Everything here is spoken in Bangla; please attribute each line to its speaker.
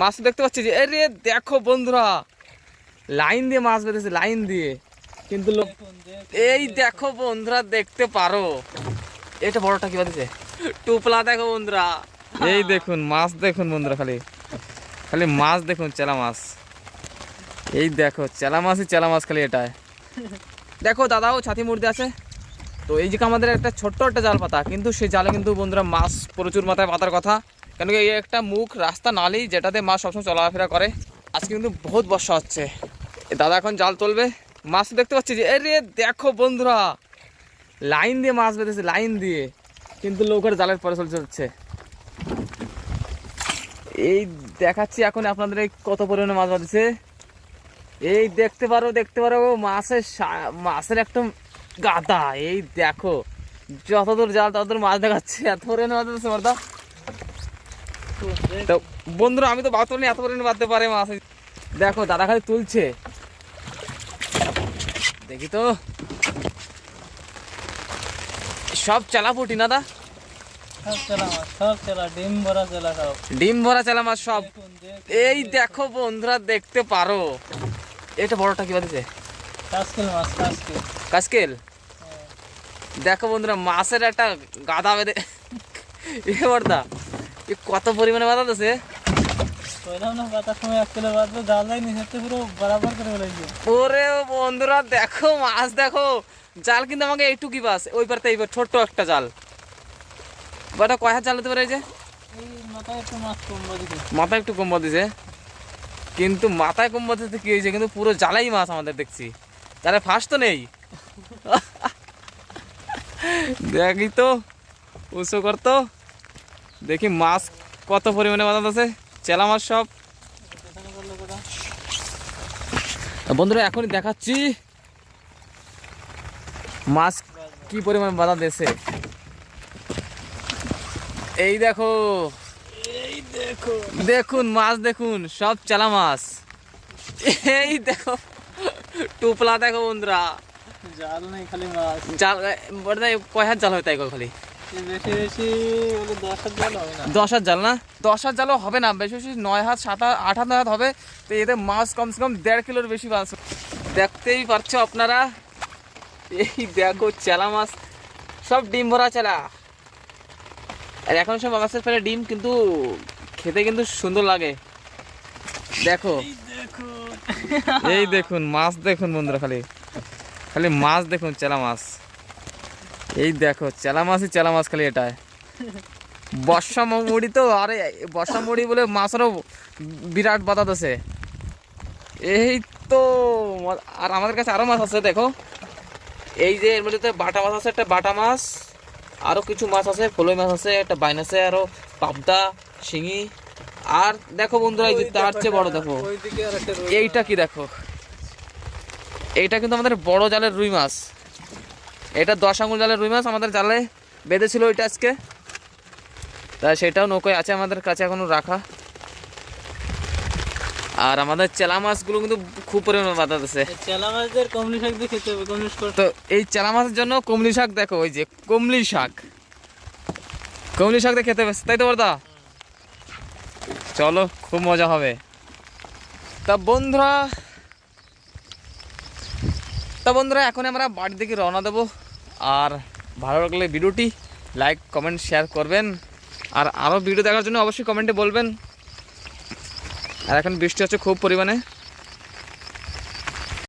Speaker 1: মাছ দেখতে পাচ্ছি যে, আরে দেখো বন্ধুরা, লাইন দিয়ে মাছ বেঁধেছে, লাইন দিয়ে। কিন্তু এই দেখো বন্ধুরা, দেখতে পারো। এটা বড়টা কি বাঁধেছে? টুপলা দেখো বন্ধুরা। এই দেখুন, মাছ দেখুন বন্ধুরা খালি। খালি মাছ দেখুন, চেলা মাছ। এই দেখো, চেলা মাছই চেলা মাছ খালি এটায়। দেখো দাদাও ছাতি মূর্তি আছে। তো এই যে আমাদের একটা ছোট্ট একটা জাল পাতা, কিন্তু সেই জালে কিন্তু বন্ধুরা মাছ প্রচুর মাথায় পাতার কথা। কেন কি একটা মুখ রাস্তা নালি যেটাতে মাছ সবসময় চলাফেরা করে। আজকে কিন্তু বহুত বর্ষা হচ্ছে। দাদা এখন জাল তুলবে। মাছ দেখতে পাচ্ছি যে আরে দেখো বন্ধুরা, লাইন দিয়ে মাছ বেঁধেছে, লাইন দিয়ে। কিন্তু লোকের জালের পরে চলছে যাচ্ছে এই দেখাচ্ছি এখন আপনাদের কত পরিমাণে মাছ বাঁধেছে। এই দেখতে পারো দেখতে পারো মাছের মাছের একটা গাদা। এই দেখো, যতদূর জাল ততদূর মাছ দেখাচ্ছে। এত পরিমাণে মাছ দিচ্ছে মারদা তো বন্ধুরা আমি তো বাতল এত পরিমাণে বাঁধতে পারে মাছ দেখো দাদা খালি তুলছে। দেখি তো। সব চালাপুটি না দা?
Speaker 2: চেলা মাছ সব ডিম ভরা চেলা
Speaker 1: মাছ সব। এই দেখো বন্ধুরা দেখতে পারো। এটা বড়টা কি বাঁধেছে
Speaker 2: কাসকেল কাসকেল।
Speaker 1: দেখো বন্ধুরা মাছের একটা গাদা বেঁধে এ বর্দা কত পরিমাণে বাধা দিছে
Speaker 2: জাল
Speaker 1: ওরে বন্ধুরা দেখো মাছ দেখো। জাল কিন্তু আমাকে এইটুকি বাস ওই পারতে এইবার ছোট্ট একটা জাল। বাটা কয় হাত জাল হতে পারে এই যে?
Speaker 2: মাথায় একটু কমবো
Speaker 1: একটু দিছে কিন্তু মাথায় কম্বল দিতে কি হয়েছে? কিন্তু পুরো জ্বালাই মাছ আমাদের দেখছি। তাহলে ফার্স্ট তো নেই। দেখি তো উৎস করতো দেখি মাছ কত পরিমাণে মাছ আছে চেলা মাছ সব। বন্ধুরা এখনই দেখাচ্ছি মাছ কি পরিমাণ বাধা দিয়েছে। এই দেখো।
Speaker 2: এই দেখো
Speaker 1: দেখুন মাছ দেখুন সব চেলা মাছ। এই দেখো টুপলা দেখো বন্ধুরা।
Speaker 2: জাল নেই খালি মাছ।
Speaker 1: জাল কয় হাত জাল হয় তাই খালি?
Speaker 2: দশ হাত জাল হবে না।
Speaker 1: দশ হাত জাল না? দশ হাত জালও হবে না বেশি বেশি নয় হাত সাত হাত আট হাত নয় হাত হবে। তো এতে মাছ কমসে কম দেড় কিলোর বেশি মাছ দেখতেই পারছ আপনারা? এই দেখো চেলা মাছ সব ডিম ভরা চেলা। আর এখন সব মাছের ফেলে ডিম কিন্তু খেতে কিন্তু সুন্দর লাগে। দেখো।
Speaker 2: দেখো।
Speaker 1: এই দেখুন মাছ দেখুন বন্ধুরা খালি। খালি মাছ দেখুন চেলা মাছ। এই দেখো চেলা মাছই চেলা মাছ খালি এটায়। বর্ষা মুড়ি তো আরে বর্ষা মুড়ি বলে মাছেরও বিরাট বাতাত আছে। এই তো আর আমাদের কাছে আরও মাছ আছে দেখো। এই যে এর মধ্যে বাটা মাছ আছে একটা বাটা মাছ আরও কিছু মাছ আছে ফলই মাছ আছে একটা বাইন আছে আরও পাবদা শিঙি। আর দেখো বন্ধুরা এই যে তার চেয়ে বড় দেখো। এইটা কি দেখো? এইটা কিন্তু আমাদের বড় জালের রুই মাছ। এটা দশ আঙুল জালের রুই মাছ আমাদের জালে বেঁধেছিল ওইটা আজকে। তা সেটাও নৌকোয় আছে আমাদের কাছে এখনও রাখা। আর আমাদের চেলা মাছগুলো কিন্তু খুব পরিমাণে বাধা
Speaker 2: চেলা মাছদের কমলি শাক দিয়ে খেতে হবে কমলি শাক।
Speaker 1: তো এই চেলা মাছের জন্য কমলি শাক দেখো ওই যে কমলি শাক। কমলি শাক দিয়ে খেতে হবে তাই তো বর্দা চলো খুব মজা হবে। তা বন্ধুরা তা বন্ধুরা এখন আমরা বাড়ির দিকে রওনা দেবো। আর ভালো লাগলে ভিডিওটি লাইক, কমেন্ট শেয়ার করবেন। আর আরও ভিডিও দেখার জন্য অবশ্যই কমেন্টে বলবেন। আর এখন বৃষ্টি হচ্ছে খুব পরিমাণে।